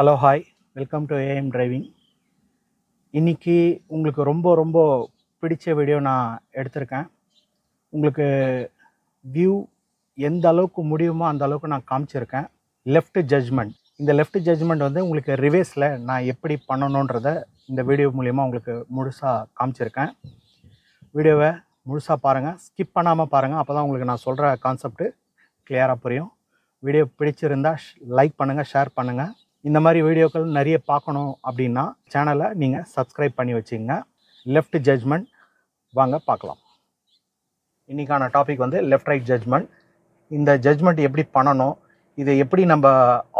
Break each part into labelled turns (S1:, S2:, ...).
S1: Hello hi welcome to AM driving இன்றைக்கி உங்களுக்கு ரொம்ப ரொம்ப பிடிச்ச வீடியோ நான் எடுத்திருக்கேன். உங்களுக்கு வியூ எந்த அளவுக்கு முடியுமோ அந்த அளவுக்கு நான் காமிச்சிருக்கேன். லெஃப்ட் ஜட்ஜ்மெண்ட் இந்த லெஃப்ட் ஜட்ஜ்மெண்ட் வந்து உங்களுக்கு ரிவேஸில் நான் எப்படி பண்ணணுன்றத இந்த வீடியோ மூலிமா உங்களுக்கு முழுசாக காமிச்சிருக்கேன். வீடியோவை முழுசாக பாருங்கள் ஸ்கிப் பண்ணாமல் பாருங்கள் அப்போ தான் உங்களுக்கு நான் சொல்கிற கான்செப்ட்டு கிளியராக புரியும். வீடியோ பிடிச்சிருந்தா லைக் பண்ணுங்கள் ஷேர் பண்ணுங்கள் இந்த மாதிரி வீடியோக்கள் நிறைய பார்க்கணும் அப்படின்னா சேனலை நீங்கள் சப்ஸ்கிரைப் பண்ணி வச்சுங்க. லெஃப்ட் ஜட்ஜ்மெண்ட் வாங்க பார்க்கலாம். இன்றைக்கான டாபிக் வந்து லெஃப்ட் ரைட் ஜட்ஜ்மெண்ட் இந்த ஜட்ஜ்மெண்ட் எப்படி பண்ணணும் இதை எப்படி நம்ம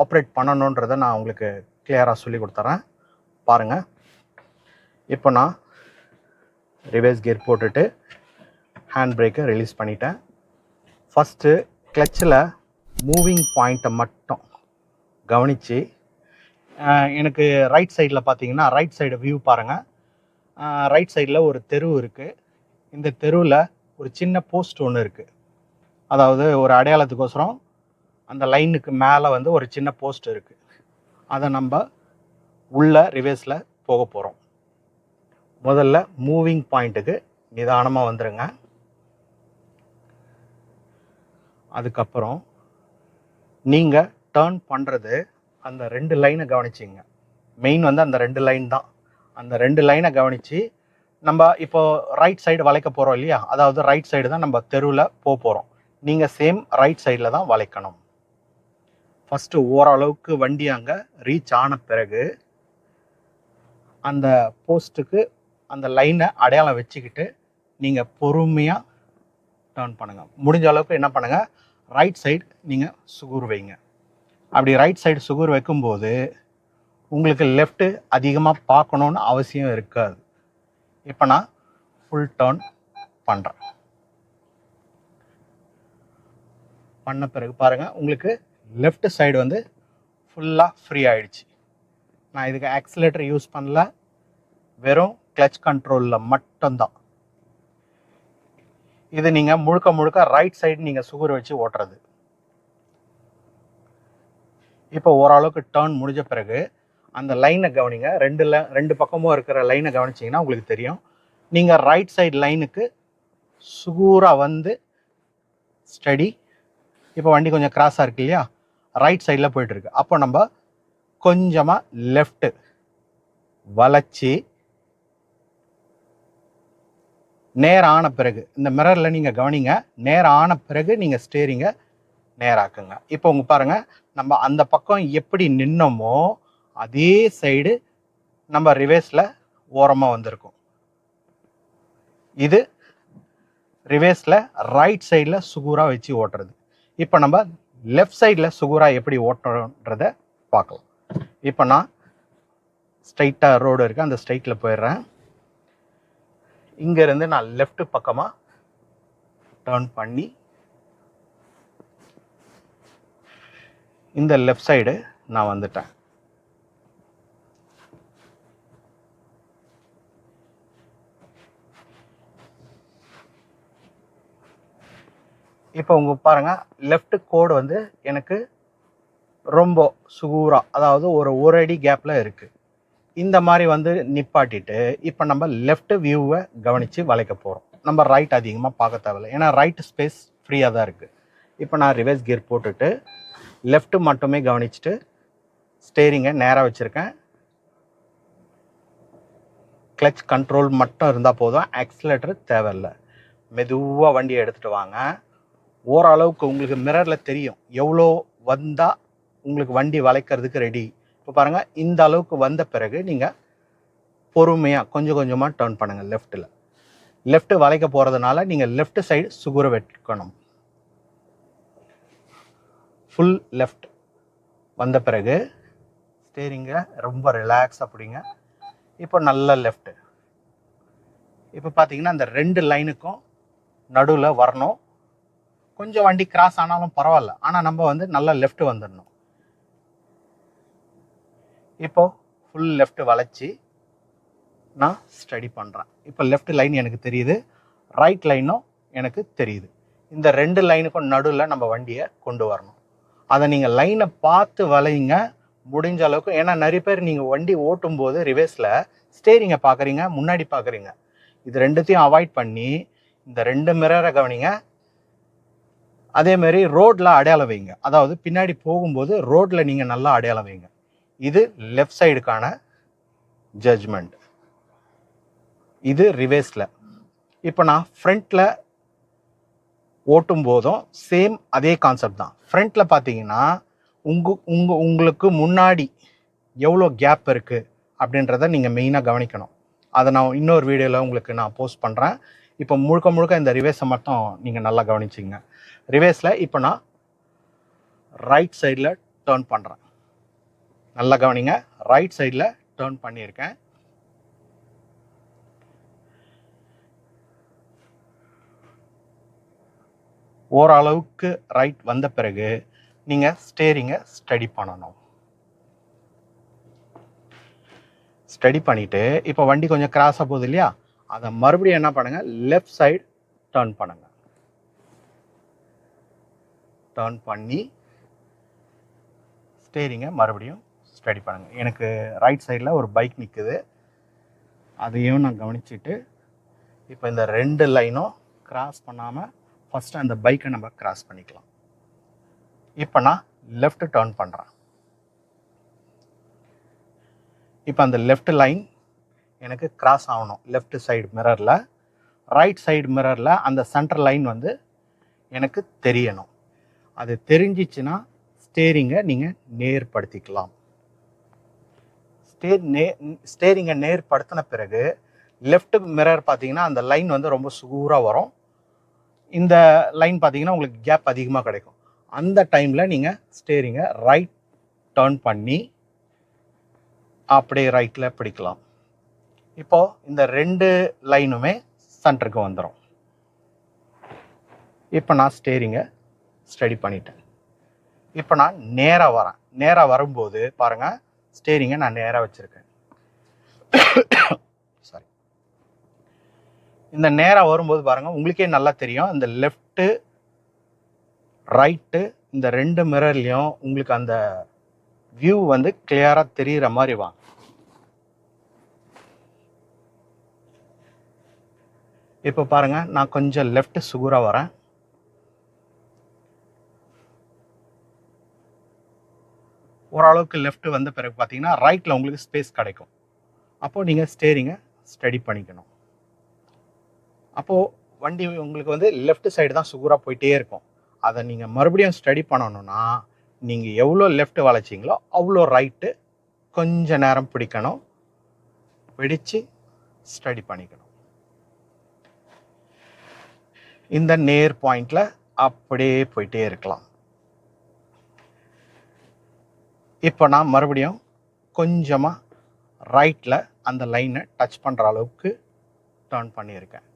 S1: ஆப்ரேட் பண்ணணுன்றதை நான் உங்களுக்கு கிளியராக சொல்லி கொடுத்துறேன். பாருங்கள் இப்போ நான் ரிவேஸ் கியர் போட்டுட்டு ஹேண்ட் பிரேக்கை ரிலீஸ் பண்ணிட்டேன். ஃபஸ்ட்டு கிளச்சில் மூவிங் பாயிண்ட்டை மட்டும் கவனித்து எனக்கு ரைட் சைடில் பார்த்தீங்கன்னா ரைட் சைடு வியூ பாருங்கள் ரைட் சைடில் ஒரு தெரு இருக்குது இந்த தெருவில் ஒரு சின்ன போஸ்ட் ஒன்று இருக்குது அதாவது ஒரு அடையாளத்துக்கோசரம் அந்த லைனுக்கு மேலே வந்து ஒரு சின்ன போஸ்ட் இருக்குது அதை நம்ம உள்ள ரிவேஸில் போக போகிறோம் முதல்ல மூவிங் பாயிண்ட்டுக்கு நிதானமாக வந்துடுங்க அதுக்கப்புறம் நீங்கள் டேர்ன் பண்ணுறது அந்த ரெண்டு லைனை கவனிச்சிங்க. மெயின் வந்து அந்த ரெண்டு லைன் தான். அந்த ரெண்டு லைனை கவனித்து நம்ம இப்போ ரைட் சைடு வளைக்க போகிறோம் இல்லையா? அதாவது ரைட் சைடு தான் நம்ம தெருவில் போக போகிறோம் நீங்கள் சேம் ரைட் சைடில் தான் வளைக்கணும். ஃபஸ்ட்டு ஓரளவுக்கு வண்டி அங்கே ரீச் ஆன பிறகு அந்த போஸ்ட்டுக்கு அந்த லைனை அடையாளம் வச்சுக்கிட்டு நீங்கள் பொறுமையாக டேர்ன் பண்ணுங்கள் முடிஞ்ச அளவுக்கு என்ன பண்ணுங்கள் ரைட் சைடு நீங்கள் சுகூர் வைங்க. அப்படி ரைட் சைடு சுகர் வைக்கும்போது உங்களுக்கு லெஃப்ட்டு அதிகமாக பார்க்கணுன்னு அவசியம் இருக்காது. இப்போ நான் ஃபுல் டேர்ன் பண்ணுறேன் பண்ண பிறகு பாருங்கள் உங்களுக்கு லெஃப்ட் சைடு வந்து ஃபுல்லாக ஃப்ரீ ஆயிடுச்சு. நான் இதுக்கு ஆக்சிலேட்டர் யூஸ் பண்ணல. வெறும் கிளச் கண்ட்ரோலில் மட்டும்தான். இது நீங்கள் முழுக்க முழுக்க ரைட் சைடு நீங்கள் சுகர் வச்சு ஓட்டுறது. இப்போ ஓரளவுக்கு டேர்ன் முடிஞ்ச பிறகு அந்த லைனை கவனிங்க. ரெண்டில் ரெண்டு பக்கமும் இருக்கிற லைனை கவனிச்சிங்கன்னா உங்களுக்கு தெரியும். நீங்கள் ரைட் சைடு லைனுக்கு சுகூராக வந்து ஸ்டடி இப்போ வண்டி கொஞ்சம் கிராஸாக இருக்கு இல்லையா? ரைட் சைடில் போயிட்டுருக்கு அப்போ நம்ம கொஞ்சமாக லெஃப்ட்டு வளைச்சி நேரம் ஆன பிறகு இந்த மிரரில் நீங்கள் கவனிங்க. நேரம் ஆன பிறகு நீங்கள் ஸ்டேரிங்கை நேராக்குங்க. இப்போ உங்க பாருங்க நம்ம அந்த பக்கம் எப்படி நின்னோமோ அதே சைடு நம்ம ரிவேஸில் ஓரமாக வந்திருக்கும். இது ரிவேஸில் ரைட் சைடில் சுகூராக வச்சு ஓட்டுறது. இப்போ நம்ம லெஃப்ட் சைடில் சுகூராக எப்படி ஓட்டுறோன்றத பார்க்கலாம். இப்போ நான் ஸ்ட்ரைட்டாக ரோடு இருக்குது அந்த ஸ்ட்ரைட்டில் போயிடுறேன். இங்கேருந்து நான் லெஃப்ட் பக்கமாக டேர்ன் பண்ணி இந்த லெஃப்ட் சைடு நான் வந்துட்டேன். இப்போ உங்க பாருங்க லெஃப்ட் கோடு வந்து எனக்கு ரொம்ப சுகூரா அதாவது ஒரு ஒரு அடி கேப்பில் இருக்குது இந்த மாதிரி வந்து நிப்பாட்டிட்டு இப்போ நம்ம லெஃப்ட் வியூவை கவனித்து வளைக்க போகிறோம் நம்ம ரைட் அதிகமாக பார்க்க தேவையில்லை. ஏன்னா ரைட் ஸ்பேஸ் ஃப்ரீயாக தான் இருக்குது இப்போ நான் ரிவர்ஸ் கியர் போட்டுட்டு லெஃப்ட் மட்டுமே கவனிச்சுட்டு ஸ்டேரிங்கை நேராக வச்சுருக்கேன். கிளச் கண்ட்ரோல் மட்டும் இருந்தால் போதும். ஆக்சிலேட்டர் தேவையில்லை. மெதுவாக வண்டியை எடுத்துகிட்டு வாங்க. ஓரளவுக்கு உங்களுக்கு மிரரில் தெரியும். எவ்வளோ வந்தால் உங்களுக்கு வண்டி வளைக்கிறதுக்கு ரெடி இப்போ பாருங்கள் இந்த அளவுக்கு வந்த பிறகு நீங்கள் பொறுமையாக கொஞ்சம் கொஞ்சமாக டர்ன் பண்ணுங்கள் லெஃப்ட்டில் லெஃப்ட்டு வளைக்க போகிறதுனால நீங்கள் லெஃப்ட் சைடு சுகுர வைக்கணும் ஃபுல் லெஃப்ட் வந்த பிறகு ஸ்டேரிங்கை ரொம்ப ரிலாக்ஸாக பிடிங்க. இப்போ நல்ல லெஃப்ட்டு இப்போ பார்த்தீங்கன்னா அந்த ரெண்டு லைனுக்கும் நடுவில் வரணும். கொஞ்சம் வண்டி கிராஸ் ஆனாலும் பரவாயில்ல. ஆனால் நம்ம வந்து நல்லா லெஃப்ட் வந்துடணும் இப்போ ஃபுல் லெஃப்ட் வளைச்சி நான் ஸ்டடி பண்ணுறேன் இப்போ லெஃப்ட் லைன் எனக்கு தெரியுது. ரைட் லைனும் எனக்கு தெரியுது. இந்த ரெண்டு லைனுக்கும் நடுவில் நம்ம வண்டியை கொண்டு வரணும். அதை நீங்கள் லைனை பார்த்து வளையுங்க முடிஞ்ச அளவுக்கு ஏன்னா நிறைய பேர் நீங்கள் வண்டி ஓட்டும் போது ரிவேஸில் ஸ்டேரிங்கை பார்க்குறீங்க முன்னாடி பார்க்குறீங்க. இது ரெண்டுத்தையும் அவாய்ட் பண்ணி இந்த ரெண்டு மிரரை கவனிங்க. அதேமாரி ரோட்டில் அடையாளம் வைங்க. அதாவது பின்னாடி போகும்போது ரோட்டில் நீங்கள் நல்லா அடையாளம் வைங்க. இது லெஃப்ட் சைடுக்கான ஜட்ஜ்மெண்ட் இது ரிவேஸில் இப்போ நான் ஃப்ரண்ட்டில் ஓட்டும் போதும் சேம் அதே கான்செப்ட் தான். ஃப்ரண்ட்டில் பார்த்தீங்கன்னா உங்க உங்கள் உங்களுக்கு முன்னாடி எவ்வளோ கேப் இருக்குது அப்படின்றத நீங்கள் மெயினாக கவனிக்கணும். அதை நான் இன்னொரு வீடியோவில் உங்களுக்கு நான் போஸ்ட் பண்ணுறேன் இப்போ முழுக்க முழுக்க இந்த ரிவேஸை மட்டும் நீங்கள் நல்லா கவனிச்சிங்க. ரிவேஸில் இப்போ நான் ரைட் சைடில் டேர்ன் பண்ணுறேன் நல்லா கவனிங்க. ரைட் சைடில் டேர்ன் பண்ணியிருக்கேன். ஓரளவுக்கு ரைட் வந்த பிறகு நீங்கள் ஸ்டேரிங்கை ஸ்டடி பண்ணணும். ஸ்டடி பண்ணிவிட்டு இப்போ வண்டி கொஞ்சம் கிராஸாக போகுது இல்லையா? அதை மறுபடியும் என்ன பண்ணுங்கள் லெஃப்ட் சைடு டேர்ன் பண்ணுங்கள் டேர்ன் பண்ணி ஸ்டேரிங்கை மறுபடியும் ஸ்டடி பண்ணுங்கள் எனக்கு ரைட் சைடில் ஒரு பைக் நிற்குது அதையும் நான் கவனிச்சுட்டு இப்போ இந்த ரெண்டு லைனும் கிராஸ் பண்ணாமல் ஃபஸ்ட்டு அந்த பைக்கை நம்ம கிராஸ் பண்ணிக்கலாம். இப்போ நான் லெஃப்ட் டேர்ன் பண்ணுறேன் இப்போ அந்த லெஃப்ட் லைன் எனக்கு கிராஸ் ஆகணும். லெஃப்ட் சைடு மிரரில் ரைட் சைடு மிரரில் அந்த சென்டர் லைன் வந்து எனக்கு தெரியணும். அது தெரிஞ்சிச்சுன்னா ஸ்டேரிங்கை நீங்கள் நேர்படுத்திக்கலாம். ஸ்டேர் நே ஸ்டேரிங்கை நேர்படுத்தின பிறகு லெஃப்ட் மிரர் பார்த்தீங்கன்னா அந்த லைன் வந்து ரொம்ப சுகூராக வரும். இந்த லைன் பார்த்தீங்கன்னா உங்களுக்கு கேப் அதிகமாக கிடைக்கும். அந்த டைமில் நீங்கள் ஸ்டேரிங்கை ரைட் டேர்ன் பண்ணி அப்படியே ரைட்டில் பிடிக்கலாம். இப்போது இந்த ரெண்டு லைனுமே சென்டருக்கு வந்துடும் இப்போ நான் ஸ்டேரிங்கை ஸ்டடி பண்ணிட்டேன். இப்போ நான் நேராக வரேன். நேராக வரும்போது பாருங்கள் ஸ்டேரிங்கை நான் நேராக வச்சுருக்கேன். இந்த நேராக வரும்போது பாருங்கள் உங்களுக்கே நல்லா தெரியும். இந்த லெஃப்ட்டு ரைட்டு இந்த ரெண்டு மிரர்லேயும் உங்களுக்கு அந்த வியூ வந்து கிளியராக தெரிகிற மாதிரி வாங்க இப்போ பாருங்க நான் கொஞ்சம் லெஃப்ட் சுகுராக வரேன். ஓரளவுக்கு லெஃப்ட் வந்த பிறகு பார்த்தீங்கன்னா ரைட்டில் உங்களுக்கு ஸ்பேஸ் கிடைக்கும். அப்போது நீங்கள் ஸ்டேரிங்கை ஸ்டடி பண்ணிக்கணும். அப்போது வண்டி உங்களுக்கு வந்து லெஃப்ட் சைடு தான் சுகுராக போயிட்டே இருக்கும். அதை நீங்கள் மறுபடியும் ஸ்டடி பண்ணணும்னா நீங்கள் எவ்வளோ லெஃப்ட் வளைச்சிங்களோ அவ்வளோ ரைட்டு கொஞ்ச நேரம் பிடிக்கணும் பிடிச்சு ஸ்டடி பண்ணிக்கணும். இந்த நேர் பாயிண்டில் அப்படியே போயிட்டே இருக்கலாம். இப்போ நான் மறுபடியும் கொஞ்சமாக ரைட்டில் அந்த லைனை டச் பண்ணுற அளவுக்கு டேர்ன் பண்ணியிருக்கேன்.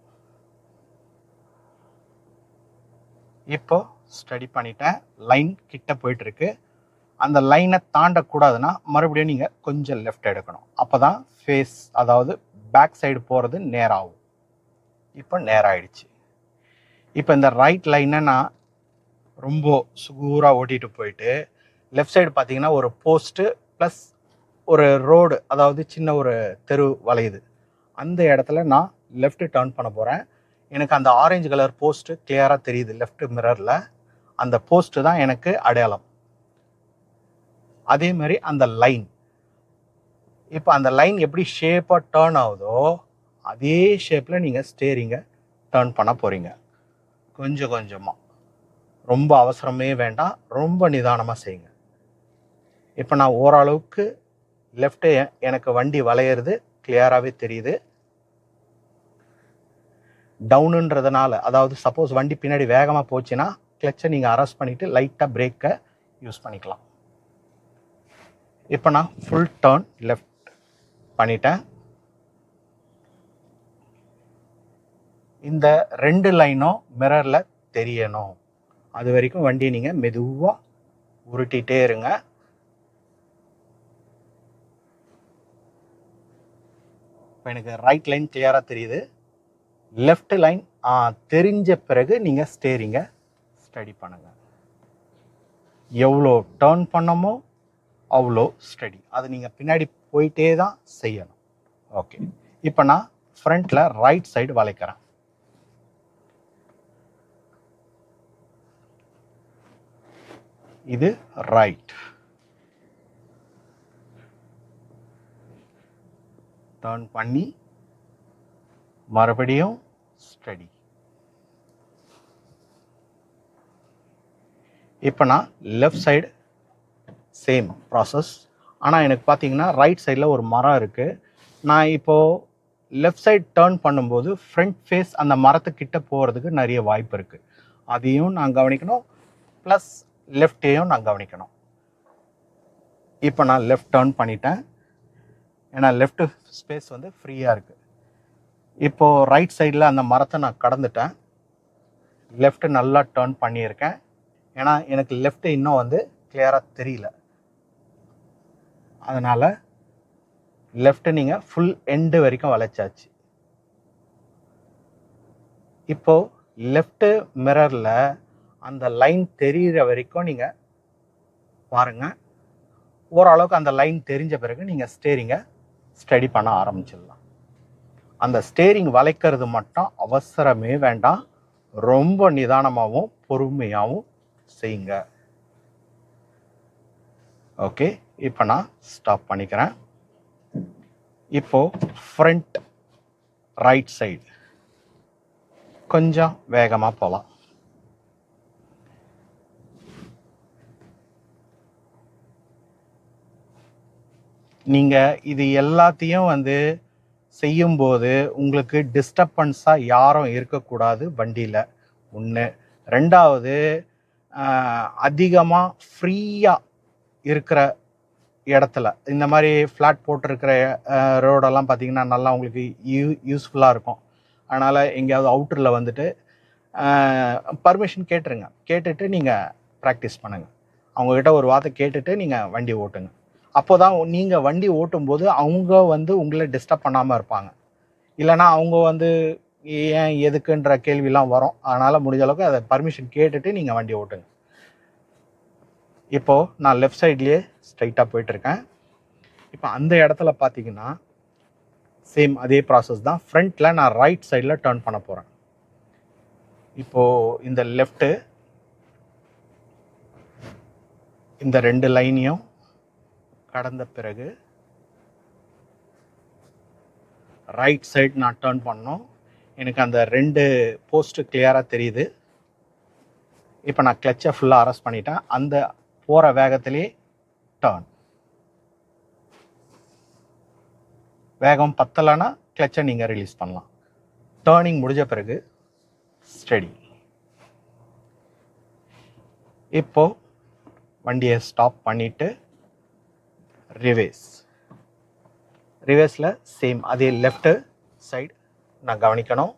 S1: இப்போது ஸ்டடி பண்ணிட்டேன் லைன் கிட்ட போயிட்டுருக்கு. அந்த லைனை தாண்டக்கூடாதுன்னா மறுபடியும் நீங்கள் கொஞ்சம் லெஃப்ட் எடுக்கணும். அப்போ தான் ஃபேஸ் அதாவது பேக் சைடு போகிறது நேராகும். இப்போ நேராகிடுச்சு இப்போ இந்த ரைட் லைனை நான் ரொம்ப சுகூராக ஓட்டிகிட்டு போயிட்டு லெஃப்ட் சைடு பார்த்தீங்கன்னா ஒரு போஸ்ட்டு ப்ளஸ் ஒரு ரோடு அதாவது சின்ன ஒரு தெரு வளையுது. அந்த இடத்துல நான் லெஃப்ட் டேர்ன் பண்ண போகிறேன் எனக்கு அந்த ஆரஞ்சு கலர் போஸ்ட்டு கிளியராக தெரியுது லெஃப்ட் மிரரில் அந்த போஸ்ட்டு தான் எனக்கு அடையாளம். அதே மாதிரி அந்த லைன் இப்போ அந்த லைன் எப்படி ஷேப்பாக டேர்ன் ஆகுதோ அதே ஷேப்பில் நீங்கள் ஸ்டேரிங்கை டேர்ன் பண்ண போகிறீங்க கொஞ்சம் கொஞ்சமாக ரொம்ப அவசரமே வேண்டாம் ரொம்ப நிதானமாக செய்யுங்க. இப்போ நான் ஓரளவுக்கு லெஃப்ட்டு எனக்கு வண்டி வளையிறது கிளியராகவே தெரியுது. டவுனுன்றதுனால அதாவது சப்போஸ் வண்டி பின்னாடி வேகமாக போச்சுன்னா கிளச்சை நீங்கள் அரெஸ்ட் பண்ணிவிட்டு லைட்டாக பிரேக்கை யூஸ் பண்ணிக்கலாம். இப்போ நான் ஃபுல் டேர்ன் லெஃப்ட் பண்ணிட்டேன். இந்த ரெண்டு லைனும் மிரரில் தெரியணும். அது வரைக்கும் வண்டியை நீங்கள் மெதுவாக உருட்டிகிட்டே இருங்க. இப்போ எனக்கு ரைட் லைன் கிளியராக தெரியுது. லெஃப்ட் லைன் தெரிஞ்ச பிறகு நீங்கள் ஸ்டேரிங்கை ஸ்டடி பண்ணுங்கள் எவ்வளோ டேர்ன் பண்ணமோ அவ்வளோ ஸ்டடி அது நீங்கள் பின்னாடி போயிட்டே தான் செய்யணும். ஓகே இப்போ நான் ஃப்ரண்ட்டில் ரைட் சைடு வளைக்கிறேன். இது ரைட் டர்ன் பண்ணி மறுபடியும் ஸ்டடி இப்போ நான் லெஃப்ட் சைடு சேம் ப்ராசஸ் ஆனால் எனக்கு பார்த்தீங்கன்னா ரைட் சைடில் ஒரு மரம் இருக்குது நான் இப்போது லெஃப்ட் சைடு டேர்ன் பண்ணும்போது ஃப்ரண்ட் ஃபேஸ் அந்த மரத்துக்கிட்ட போகிறதுக்கு நிறைய வாய்ப்பு இருக்குது அதையும் நான் கவனிக்கணும். ப்ளஸ் லெஃப்டையும் நான் கவனிக்கணும். இப்போ நான் லெஃப்ட் டேர்ன் பண்ணிட்டேன். ஏன்னா லெஃப்ட் ஸ்பேஸ் வந்து ஃப்ரீயாக இருக்குது இப்போது ரைட் சைடில் அந்த மரத்தை நான் கடந்துட்டேன். லெஃப்ட் நல்லா டேர்ன் பண்ணியிருக்கேன். ஏன்னா எனக்கு லெஃப்ட் இன்னும் வந்து கிளியராக தெரியல. அதனால் லெஃப்ட் நீங்கள் ஃபுல் எண்டு வரைக்கும் வளைச்சாச்சு. இப்போது லெஃப்ட்டு மிரரில் அந்த லைன் தெரிகிற வரைக்கும் நீங்கள் பாருங்கள் ஓரளவுக்கு அந்த லைன் தெரிஞ்ச பிறகு நீங்கள் ஸ்டேரிங்கை ஸ்டடி பண்ண ஆரம்பிச்சிடலாம். அந்த ஸ்டேரிங் வளைக்கிறது மட்டும் அவசரமே வேண்டாம். ரொம்ப நிதானமாகவும் பொறுமையாகவும் செய்யுங்க. ஓகே இப்போ நான் ஸ்டாப் பண்ணிக்கிறேன். இப்போ ஃப்ரண்ட் ரைட் சைடு கொஞ்சம் வேகமாக போகலாம் நீங்கள் இது எல்லாத்தையும் வந்து செய்யும்போது உங்களுக்கு டிஸ்டர்பன்ஸாக யாரும் இருக்கக்கூடாது வண்டியில். ஒன்று ரெண்டாவது அதிகமாக ஃப்ரீயாக இருக்கிற இடத்துல. இந்த மாதிரி ஃப்ளாட் போட்டிருக்கிற ரோடெல்லாம் பார்த்தீங்கன்னா நல்லா உங்களுக்கு யூ யூஸ்ஃபுல்லாக இருக்கும். அதனால் எங்கேயாவது அவுட்டரில் வந்துட்டு பர்மிஷன் கேட்டுருங்க. கேட்டுட்டு நீங்கள் ப்ராக்டிஸ் பண்ணுங்கள் அவங்கக்கிட்ட ஒரு வார்த்தை கேட்டுட்டு நீங்கள் வண்டி ஓட்டுங்க. அப்போ தான் நீங்கள் வண்டி ஓட்டும்போது அவங்க வந்து உங்களை டிஸ்டர்ப் பண்ணாமல் இருப்பாங்க. இல்லைன்னா அவங்க வந்து ஏன் எதுக்குன்ற கேள்விலாம் வரும். அதனால் முடிஞ்ச அளவுக்கு அதை பர்மிஷன் கேட்டுட்டு நீங்கள் வண்டி ஓட்டுங்க. இப்போது நான் லெஃப்ட் சைட்லேயே ஸ்ட்ரைட்டாக போயிட்டுருக்கேன். இப்போ அந்த இடத்துல பார்த்தீங்கன்னா சேம் அதே ப்ராசஸ் தான். ஃப்ரண்ட்டில் நான் ரைட் சைடில் டேர்ன் பண்ண போகிறேன் இப்போது இந்த லெஃப்ட்டு இந்த ரெண்டு லைனையும் கடந்த பிறகு ரைட் சைடு நான் டேர்ன் பண்ணோம். எனக்கு அந்த ரெண்டு போஸ்ட்டு கிளியராக தெரியுது. இப்போ நான் கிளச்சை ஃபுல்லாக அரெஸ்ட் பண்ணிட்டேன். அந்த போகிற வேகத்திலே டேர்ன் வேகம் பத்தலைன்னா கிளச்சை நீங்கள் ரிலீஸ் பண்ணலாம். டேர்னிங் முடிஞ்ச பிறகு ஸ்டடி இப்போது வண்டியை ஸ்டாப் பண்ணிவிட்டு ரிவேஸ் ரிவேஸில் சேம் அதே லெஃப்ட்டு சைடு நான் கவனிக்கணும்.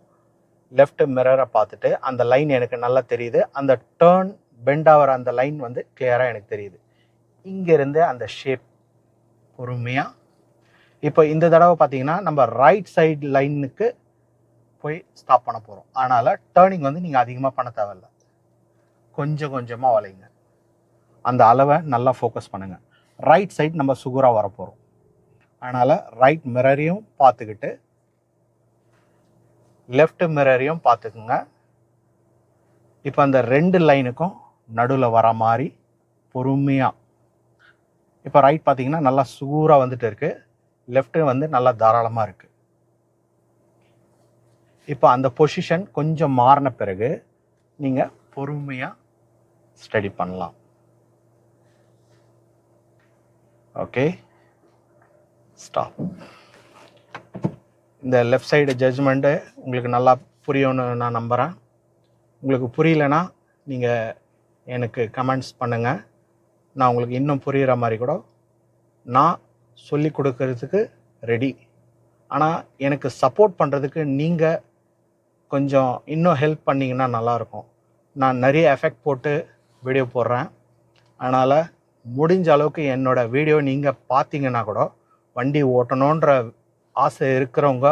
S1: லெஃப்ட் மிரரை பார்த்துட்டு அந்த லைன் எனக்கு நல்லா தெரியுது. அந்த டேர்ன் பெண்ட் ஆகிற அந்த லைன் வந்து கிளியராக எனக்கு தெரியுது. இங்கேருந்து அந்த ஷேப் பொறுமையாக இப்போ இந்த தடவை பார்த்தீங்கன்னா நம்ம ரைட் சைடு லைனுக்கு போய் ஸ்டாப் பண்ண போகிறோம் அதனால் டேர்னிங் வந்து நீங்கள் அதிகமாக பண்ண தேவையில்ல. கொஞ்சம் கொஞ்சமாக வளைங்க. அந்த அளவை நல்லா ஃபோக்கஸ் பண்ணுங்கள் ரைட் சைட் நம்ம சுகராக வரப்போகிறோம் அதனால் ரைட் மிரரையும் பார்த்துக்கிட்டு லெஃப்ட் மிரரையும் பார்த்துக்குங்க. இப்போ அந்த ரெண்டு லைனுக்கும் நடுவில் வர மாதிரி பொறுமையாக இப்போ ரைட் பார்த்தீங்கன்னா நல்லா சூறாக வந்துட்டு இருக்கு. லெஃப்ட் வந்து நல்லா தாராளமாக இருக்குது இப்போ அந்த பொசிஷன் கொஞ்சம் மாறின பிறகு நீங்கள் பொறுமையாக ஸ்டடி பண்ணலாம். ஓகே ஸ்டாப் இந்த லெஃப்ட் சைடு ஜட்ஜ்மெண்ட்டு உங்களுக்கு நல்லா புரியும்னு நான் நம்புகிறேன் உங்களுக்கு புரியலனா நீங்கள் எனக்கு கமெண்ட்ஸ் பண்ணுங்கள் நான் உங்களுக்கு இன்னும் புரிகிற மாதிரி கூட நான் சொல்லி கொடுக்கறதுக்கு ரெடி ஆனால் எனக்கு சப்போர்ட் பண்ணுறதுக்கு நீங்கள் கொஞ்சம் இன்னும் ஹெல்ப் பண்ணிங்கன்னா நல்லாயிருக்கும் நான் நிறைய எஃபெக்ட் போட்டு வீடியோ போடுறேன். அதனால் முடிஞ்ச அளவுக்கு என்னோடய வீடியோ நீங்கள் பார்த்தீங்கன்னா கூட வண்டி ஓட்டணுன்ற ஆசை இருக்கிறவங்க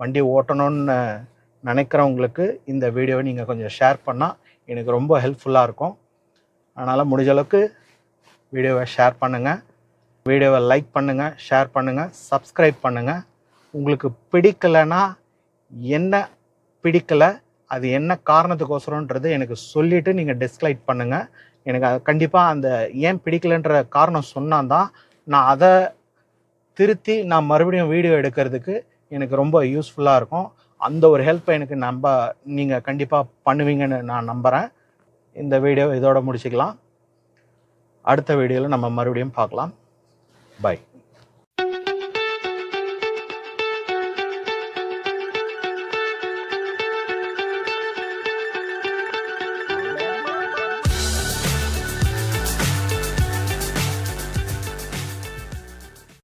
S1: வண்டி ஓட்டணும்னு நினைக்கிறவங்களுக்கு இந்த வீடியோவை நீங்கள் கொஞ்சம் ஷேர் பண்ணால் எனக்கு ரொம்ப ஹெல்ப்ஃபுல்லாக இருக்கும். அதனால் முடிஞ்ச அளவுக்கு வீடியோவை ஷேர் பண்ணுங்கள் வீடியோவை லைக் பண்ணுங்கள் ஷேர் பண்ணுங்கள் சப்ஸ்கிரைப் பண்ணுங்கள் உங்களுக்கு பிடிக்கலைன்னா என்ன பிடிக்கலை அது என்ன காரணத்துக்கோசரன்றது எனக்கு சொல்லிவிட்டு நீங்கள் டிஸ்லைட் பண்ணுங்கள் எனக்கு அது கண்டிப்பாக அந்த ஏன் பிடிக்கலைன்ற காரணம் சொன்னால் தான் நான் அதை திருத்தி நான் மறுபடியும் வீடியோ எடுக்கிறதுக்கு எனக்கு ரொம்ப யூஸ்ஃபுல்லாக இருக்கும். அந்த ஒரு ஹெல்ப்பை எனக்கு நம்ப நீங்கள் கண்டிப்பாக பண்ணுவீங்கன்னு நான் நம்புகிறேன் இந்த வீடியோ இதோட முடிச்சுக்கலாம். அடுத்த வீடியோவில் நம்ம மறுபடியும் பார்க்கலாம். பை